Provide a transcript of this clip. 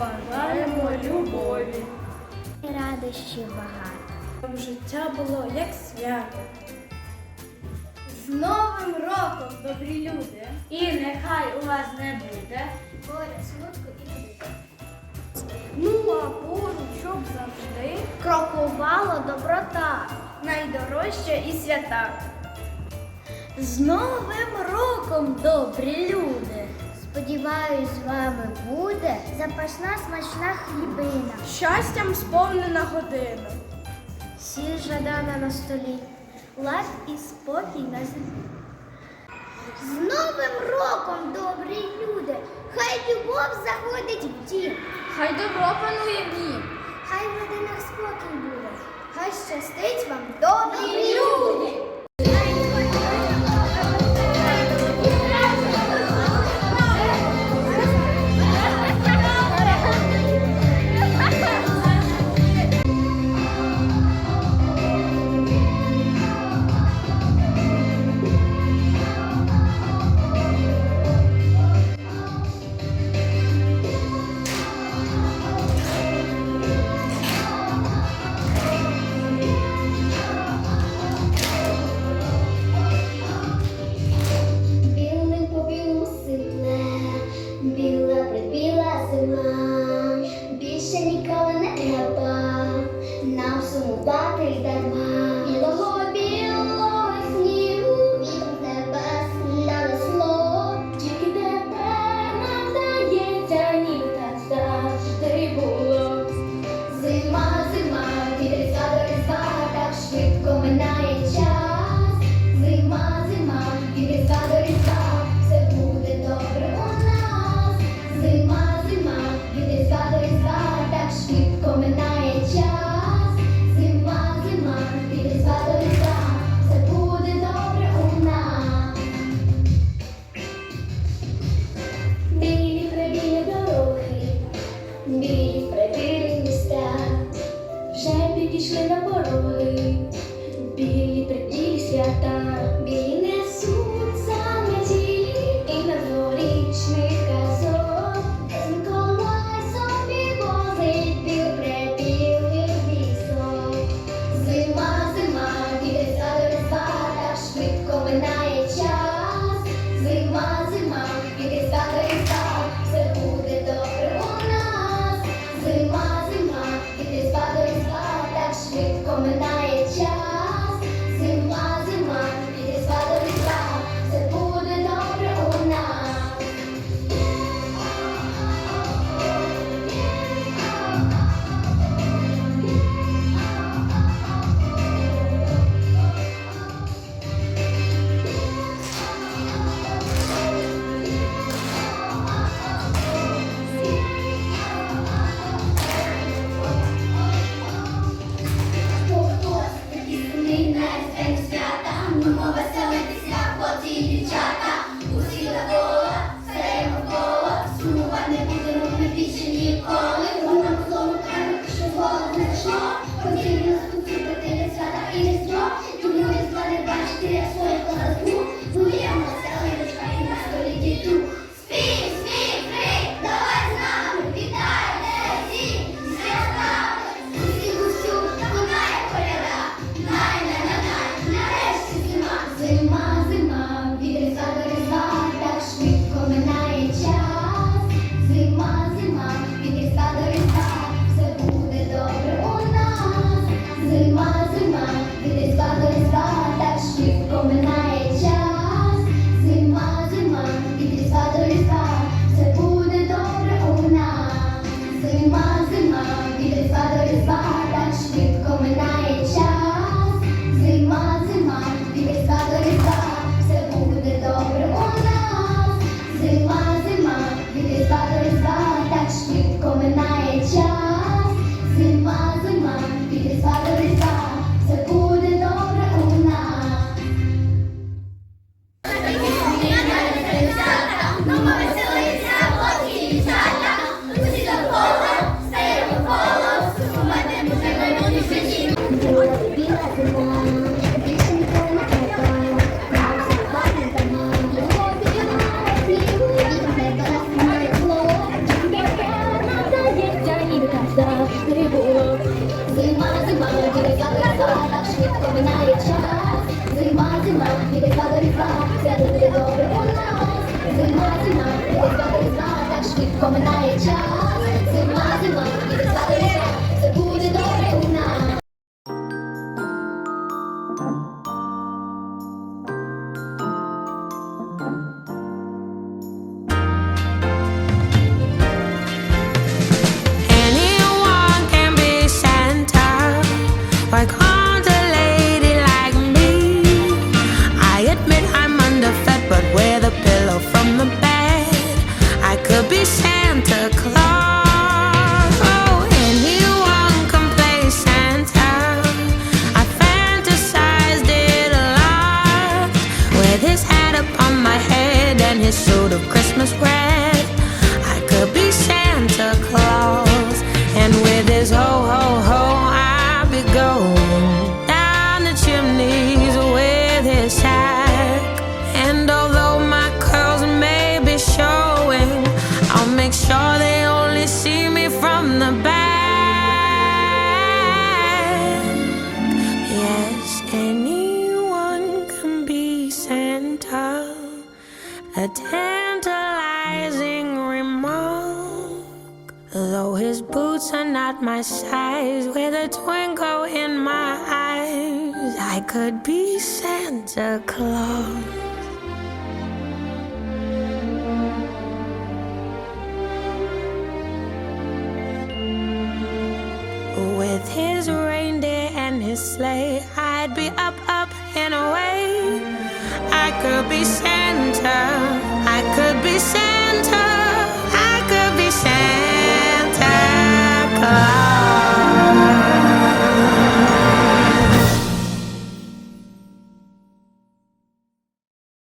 Бажаємо любові. І радощів багато. Щоб життя було як свято. З Новим роком, добрі люди! І нехай у вас не буде. Горя, смутку і біди. Ну а поруч, щоб завжди Крокувала доброта. найдорожча і свята. З Новим роком, добрі люди! Сподіваюсь, з вами буде запашна смачна хлібина, Щастям сповнена година. сіль жадана на столі, лад і спокій на землі. З Новим роком, добрі люди! Хай любов заходить в дім, Хай добро панує в ній. хай в родинах спокій буде, хай щастить вам, добрі люди! Thank you. a tantalizing remark. Though his boots are not my size, with a twinkle in my eyes, I could be Santa Claus. With his reindeer and his sleigh, I'd be up, up, and away. I could be Santa. Santa. I could be Santa Claus.